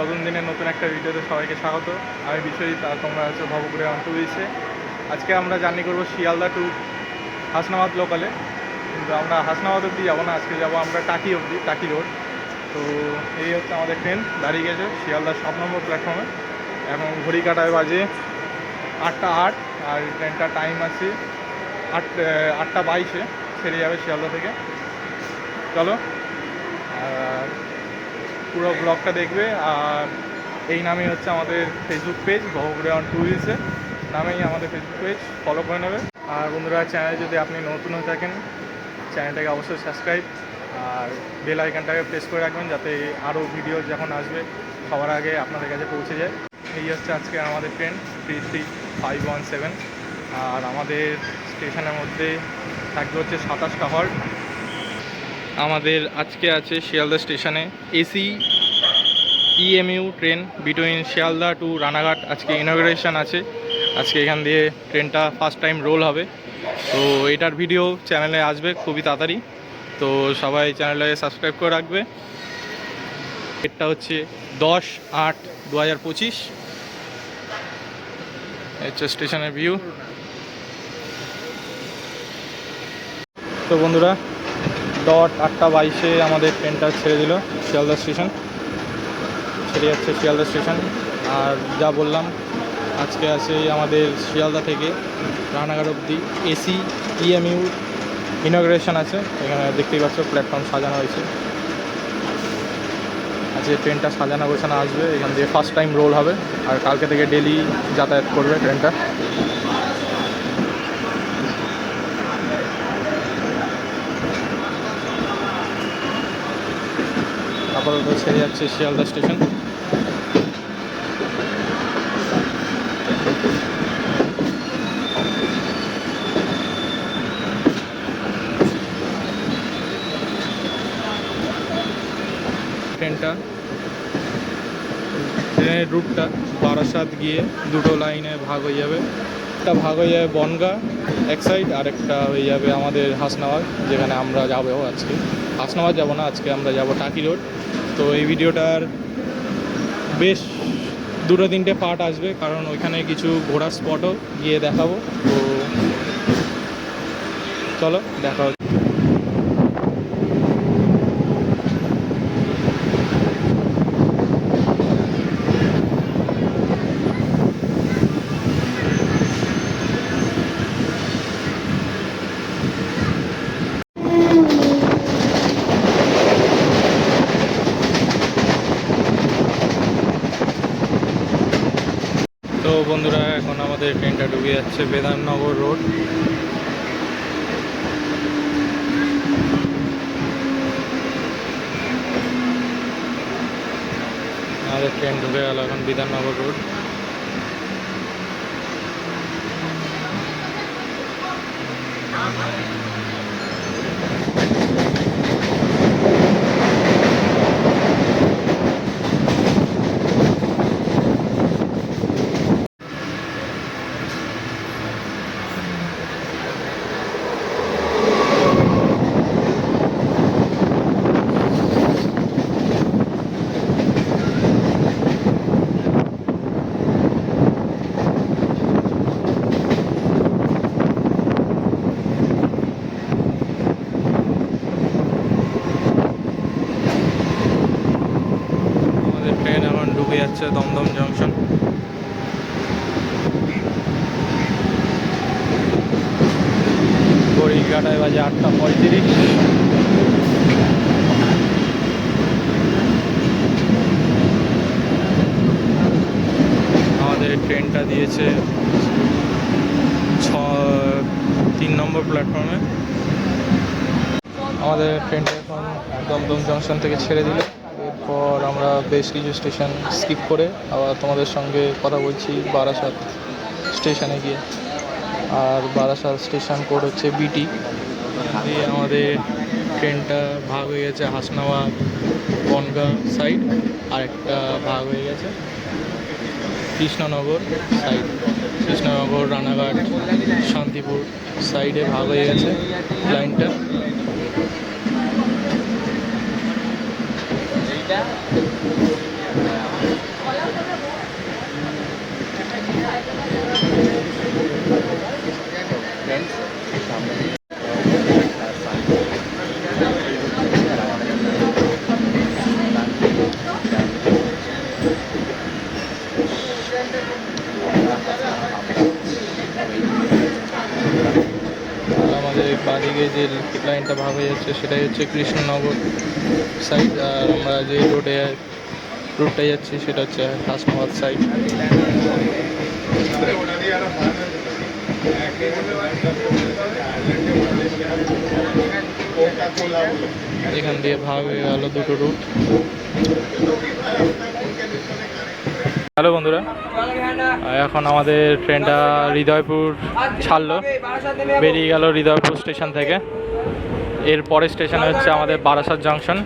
নতুন দিনের নতুন একটা ভিডিওতে সবাইকে স্বাগত। আমি বিশ্বজিৎ আর তোমরা হচ্ছে ভবপুরে অন্টুইসে আজকে আমরা জার্নি করব শিয়ালদা টু হাসনাবাদ লোকালে কিন্তু আমরা হাসনাবাদ অবধি যাব না, আজকে যাব আমরা টাকি অবধি, টাকি রোড তো এই হচ্ছে আমাদের ট্রেন দাঁড়িয়ে গেছে শিয়ালদার সাত নম্বর প্ল্যাটফর্মে এবং ঘড়ি কাটায় বাজে আটটা আট, আর ট্রেনটা টাইম আছে আট আটটা বাইশে, ছেড়ে যাবে শিয়ালদা থেকে। চলো। পুরো ব্লগটা দেখবে। আর এই নামেই হচ্ছে আমাদের ফেসবুক পেজ অন টুরিলসে নামেই আমাদের ফেসবুক পেজ ফলো করে নেবে। আর বন্ধুরা চ্যানেলে যদি আপনি নতুন হয়ে থাকেন চ্যানেলটাকে অবশ্যই সাবস্ক্রাইব আর বেল আইকনটাকে প্রেস করে রাখবেন, যাতে আরও ভিডিও যখন আসবে, সবার আগে আপনাদের কাছে পৌঁছে যায়। এই হচ্ছে আজকে আমাদের train three three five one seven আর আমাদের স্টেশনের মধ্যে থাকবে হচ্ছে সাতাশটা হল্ট আমাদের আজকে আছে শিয়ালদা স্টেশনে। AC EMU train between Sealdah to Ranaghat. আজকে ইনগ্রেশন আছে। আজকে এখান দিয়ে ট্রেনটা ফার্স্ট টাইম রোল হবে। তো এটার ভিডিও চ্যানেলে আসবে খুবই তাড়াতাড়ি। তো সবাই চ্যানেলে সাবস্ক্রাইব করে রাখবে। এটা হচ্ছে দশ আট দু হাজার পঁচিশ। হচ্ছে স্টেশনের ভিউ তো বন্ধুরা ডট আটটা বাইশে আমাদের ট্রেনটা ছেড়ে দিল শিয়ালদা স্টেশন। ছেড়ে যাচ্ছে শিয়ালদা স্টেশন। আর যা বললাম, আজকে আছে আমাদের শিয়ালদা থেকে রানাঘাট অবধি এসি, ইএমইউ ইনগ্রেশন আছে। এখানে দেখতেই পাচ্ছ প্ল্যাটফর্ম সাজানো হয়েছে। আজকে ট্রেনটা সাজানো গোছানো আসবে। এখান দিয়ে ফার্স্ট টাইম রোল হবে। আর কালকে থেকে ডেলি যাতায়াত করবে ট্রেনটা। আপাতত ছেড়ে যাচ্ছে শিয়ালদা স্টেশন। ট্রেনটা, ট্রেনের রুটটা বারাসাত গিয়ে দুটো লাইনে ভাগ হয়ে যাবে। একটা ভাগ হয়ে যাবে বনগা, এক সাইড, আর একটা হয়ে যাবে আমাদের হাসনাবাদ, যেখানে আমরা যাব আজকে। হাসনাবাদ যাব না, আজকে আমরা যাব টাকি রোড। তো এই ভিডিওটার বেশ দুটো তিনটে পার্ট আসবে, কারণ ওইখানে কিছু ঘোরার স্পটও গিয়ে দেখাবো। তো চলো, দেখা হচ্ছে তো বন্ধুরা এখন আমাদের ট্রেনটা ডুবে যাচ্ছে বেদাননগর রোড। আমাদের ট্রেন ঢুকে গেল এখন বিধাননগর রোড ট্রেন এখন ঢুকে যাচ্ছে দমদম জংশন কাটায় বাজে আটটা পঁয়ত্রিশ। আমাদের ট্রেনটা দিয়েছে ছ, তিন নম্বর প্ল্যাটফর্মে আমাদের ট্রেনটা এখন দমদম জংশন থেকে ছেড়ে দিল। এরপর আমরা বেশ কিছু স্টেশন স্কিপ করে আবার তোমাদের সঙ্গে কথা বলছি বারাসাত স্টেশনে গিয়ে। আর বারাসাত স্টেশন কোড হচ্ছে বিটি দিয়ে আমাদের ট্রেনটা ভাগ হয়ে গেছে হাসনাবাদ বনগাঁ সাইড আর একটা ভাগ হয়ে গেছে কৃষ্ণনগর সাইড কৃষ্ণনগর, রানাঘাট, শান্তিপুর সাইডে ভাগ হয়ে গেছে লাইনটা দিকে যে হয়ে যাচ্ছে, সেটাই হচ্ছে কৃষ্ণনগর সাইড আর আমরা যে রোডে রুটটায় যাচ্ছি, সেটা হচ্ছে হাসনাবাদ সাইড এখান দিয়ে ভাগ হয়ে গেল দুটো রুট হ্যালো বন্ধুরা এখন আমাদের ট্রেনটা হৃদয়পুর ছাড়লো, বেরিয়ে গেল হৃদয়পুর স্টেশন থেকে। এর পরের স্টেশন হচ্ছে আমাদের বারাসাত জংশন।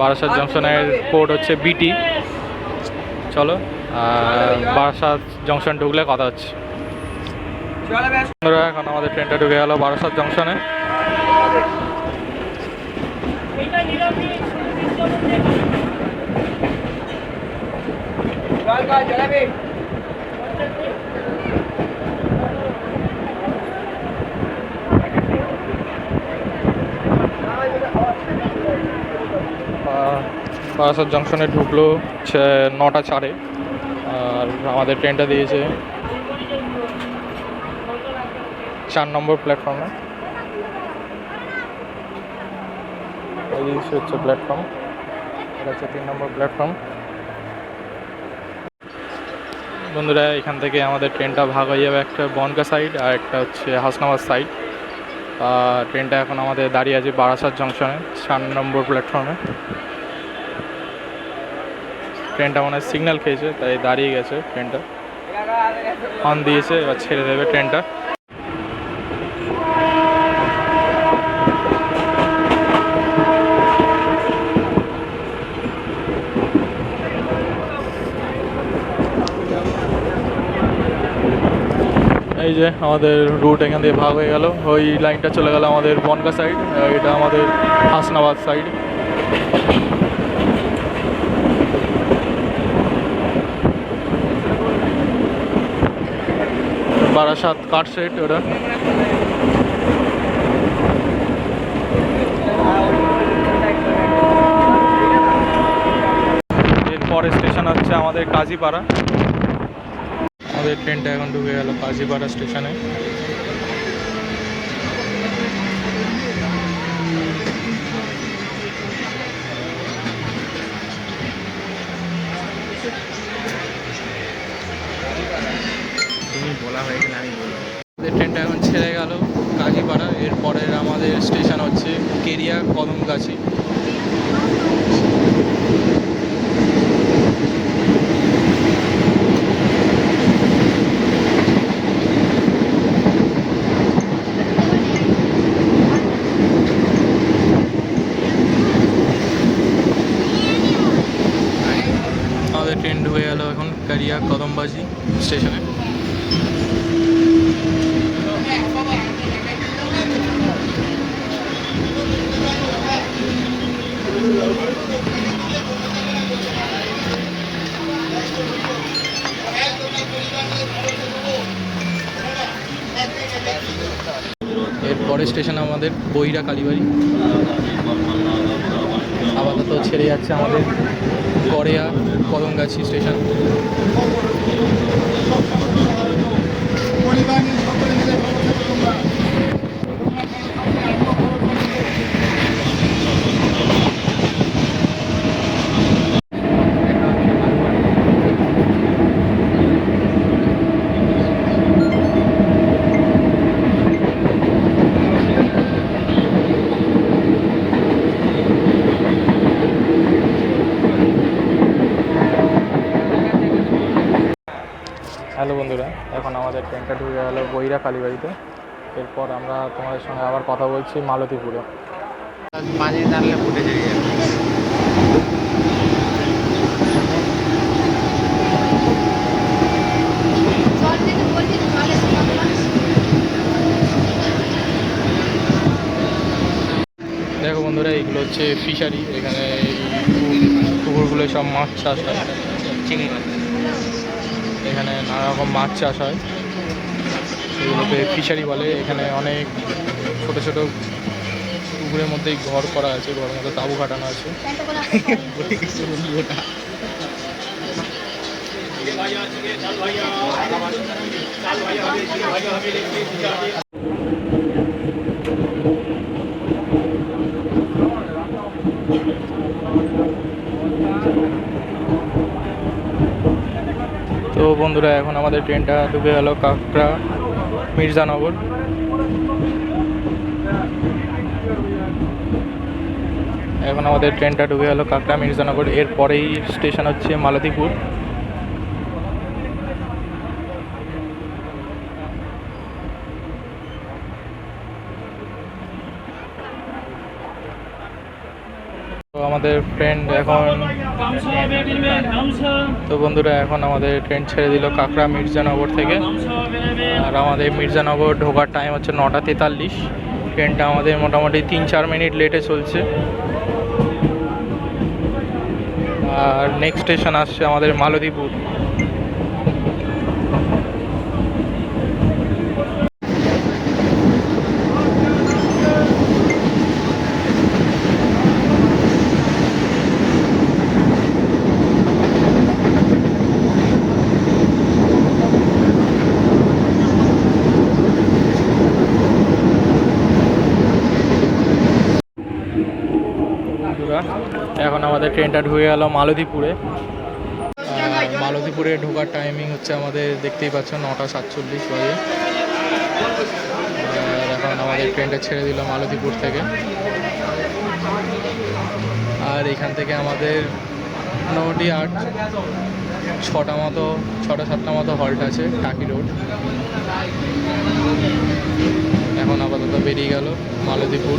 বারাসাত জংশনের কোড হচ্ছে বিটি চলো বারাসাত জংশন ঢুকলে কথা হচ্ছে। এখন আমাদের ট্রেনটা ঢুকে গেল বারাসাত জংশনে। বারাসাত জংশনে ঢুকলো নটা চারে আর আমাদের ট্রেনটা দিয়েছে চার নম্বর প্ল্যাটফর্মে এই হচ্ছে প্ল্যাটফর্ম এটা হচ্ছে তিন নম্বর প্ল্যাটফর্ম বন্ধুরা, এখান থেকে আমাদের ট্রেনটা ভাগ হয়ে যাবে একটা বনগা সাইড আর একটা হচ্ছে হাসনাবাদ সাইড ট্রেনটা এখন আমাদের দাঁড়িয়ে আছে বারাসাত জংশনে, চার নম্বর প্ল্যাটফর্মে ট্রেনটা মনে হয় সিগন্যাল খেয়েছে, তাই দাঁড়িয়ে গেছে ট্রেনটা। হর্ন দিয়েছে, এবার ছেড়ে দেবে ট্রেনটা এই যে আমাদের রুট এখান দিয়ে ভাগ হয়ে গেল। ওই লাইনটা চলে গেল আমাদের বনগা সাইড এটা আমাদের হাসনাবাদ সাইড বারাসাত কাঠ সেট ওটা। এরপরে স্টেশন হচ্ছে আমাদের কাজীপাড়া। আমাদের ট্রেনটা এখন ঢুকে গেল কাজীপাড়া স্টেশনে বলা হয়ে গেলে আমি বলব। আমাদের ট্রেনটা এখন ছেড়ে গেল কাজীপাড়া এরপরের আমাদের স্টেশন হচ্ছে কেরিয়া কদমগাছি আমাদের ট্রেন ঢুকে গেল কারিয়া কদমবাজি স্টেশনে। এর পরের স্টেশন আমাদের বইরা কালীবাড়ি। আপাতত ছেড়ে যাচ্ছে আমাদের গড়েয়া কদমগাছি স্টেশন। হ্যালো বন্ধুরা এখন আমাদের ট্রেনটা ঢুকে গেলো বইরা কালীবাড়িতে। এরপর আমরা তোমাদের সঙ্গে আবার কথা বলছি মালতীপুরে। পাঁচে দাঁড়ালে ফুটে যাবে দেখো বন্ধুরা এইগুলো হচ্ছে ফিশারি এখানে এই পুকুরগুলো সব মাছ চাষ হয় চিংড়ি রকম মাছ চাষ হয়। সেগুলোকে ফিশারি বলে, এখানে অনেক ছোট ছোট পুকুরের মধ্যেই ঘর করা আছে, ঘরের মধ্যে তাবু কাটানো আছে। না বন্ধুরা, এখন আমাদের ট্রেনটা ডুবে গেল কাকড়া মির্জানগর। এখন আমাদের ট্রেনটা ডুবে গেল কাকড়া মির্জানগর। এর পরেই স্টেশন হচ্ছে মালতীপুর। তো আমাদের ফ্রেন্ড এখন তো বন্ধুরা, এখন আমাদের ট্রেন ছেড়ে দিল কাঁকড়া মির্জানগর থেকে। আর আমাদের মির্জানগর ঢোকার টাইম হচ্ছে নটা তেতাল্লিশ। ট্রেনটা আমাদের মোটামুটি তিন চার মিনিট লেটে চলছে। আর নেক্সট স্টেশন আসছে আমাদের মালতীপুর বন্ধুরা এখন আমাদের ট্রেনটা ঢুকে গেল মালতীপুরে। আর মালতীপুরে ঢোকার টাইমিং হচ্ছে আমাদের দেখতেই পাচ্ছ নটা সাতচল্লিশ বাজে। এখন আমাদের ট্রেনটা ছেড়ে দিল মালতীপুর থেকে। আর এখান থেকে আমাদের মোটামুটি আট, ছটা মতো, ছটা সাতটা মতো হল্ট আছে টাকি রোড এখন আপাতত বেরিয়ে গেল মালতীপুর।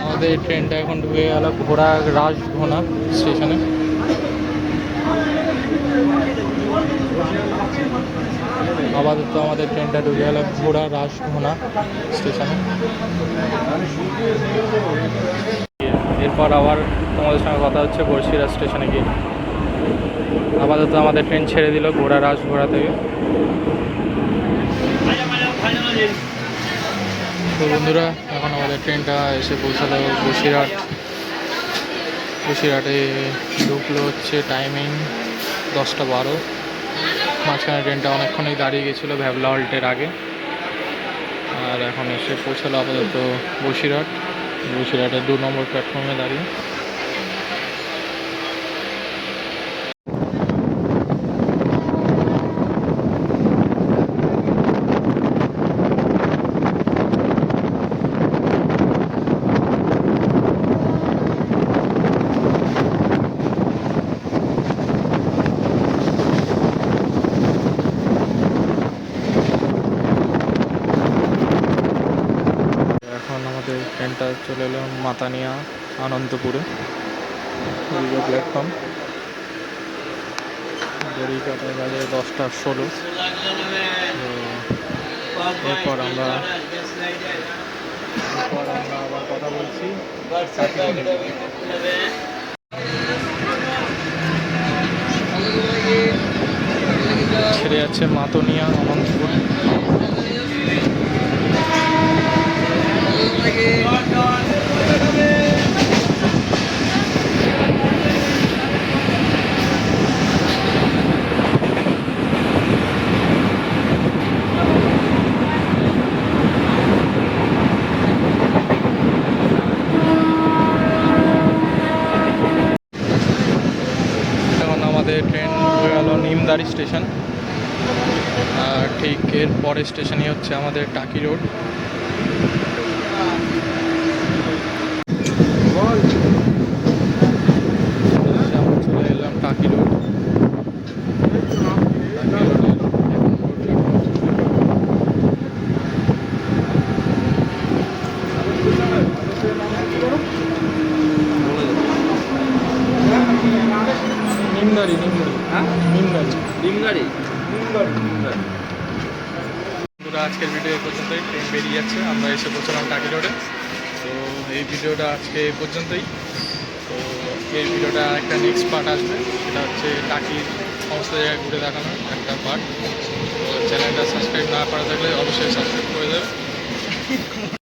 আমাদের ট্রেনটা এখন ঢুকে গেল ঘোড়া রাজঘোনা স্টেশনে আপাতত আমাদের ট্রেনটা ঢুকে গেল ঘোড়া রাজঘোনা স্টেশনে। এরপর আবার তোমাদের সঙ্গে কথা হচ্ছে বর্ষিরা স্টেশনে গিয়ে। আপাতত আমাদের ট্রেন ছেড়ে দিল ঘোড়া রাজঘোড়া থেকে। তো বন্ধুরা, এখন আমাদের ট্রেনটা এসে পৌঁছালো বসিরহাট। বসিরহাটে ঢুকলো হচ্ছে টাইমিং দশটা বারো। মাঝখানে ট্রেনটা অনেকক্ষণই দাঁড়িয়ে গেছিল ভ্যাবলা হল্টের আগে। আর এখন এসে পৌঁছালো আপাতত বসিরহাট। বসিরহাটের দু নম্বর প্ল্যাটফর্মে দাঁড়িয়ে এখন আমাদের ট্রেনটা চলে এলো মাতানিয়া আনন্দপুরে রেলওয়ে প্ল্যাটফর্ম ঘড়িকাটা বাজে দশটা ষোলো এরপর আমরা এরপর আমরা কথা বলছি ছেড়ে যাচ্ছে মাতনিয়া, অনন্তপুর এখন আমাদের ট্রেন হয়ে গেল স্টেশন। আর ঠিক এর পরের স্টেশনই হচ্ছে আমাদের টাকি রোড। এলাম টাকি রোড। টাকি রোডের এখন প্ল্যাটফর্ম নিমদারি নিমদারি ডিমগাড়ি বন্ধুরা আজকের ভিডিও এ পর্যন্তই। ট্রেন বেরিয়ে যাচ্ছে। আমরা এসে পৌঁছলাম টাকি রোডে তো এই ভিডিওটা আজকে এ পর্যন্তই। তো এই ভিডিওটা একটা নেক্সট পার্ট আসবে। সেটা হচ্ছে টাকির সমস্ত জায়গায় ঘুরে দেখানোর একটা পার্ট তো চ্যানেলটা সাবস্ক্রাইব না করা থাকলে অবশ্যই সাবস্ক্রাইব করে দেবে।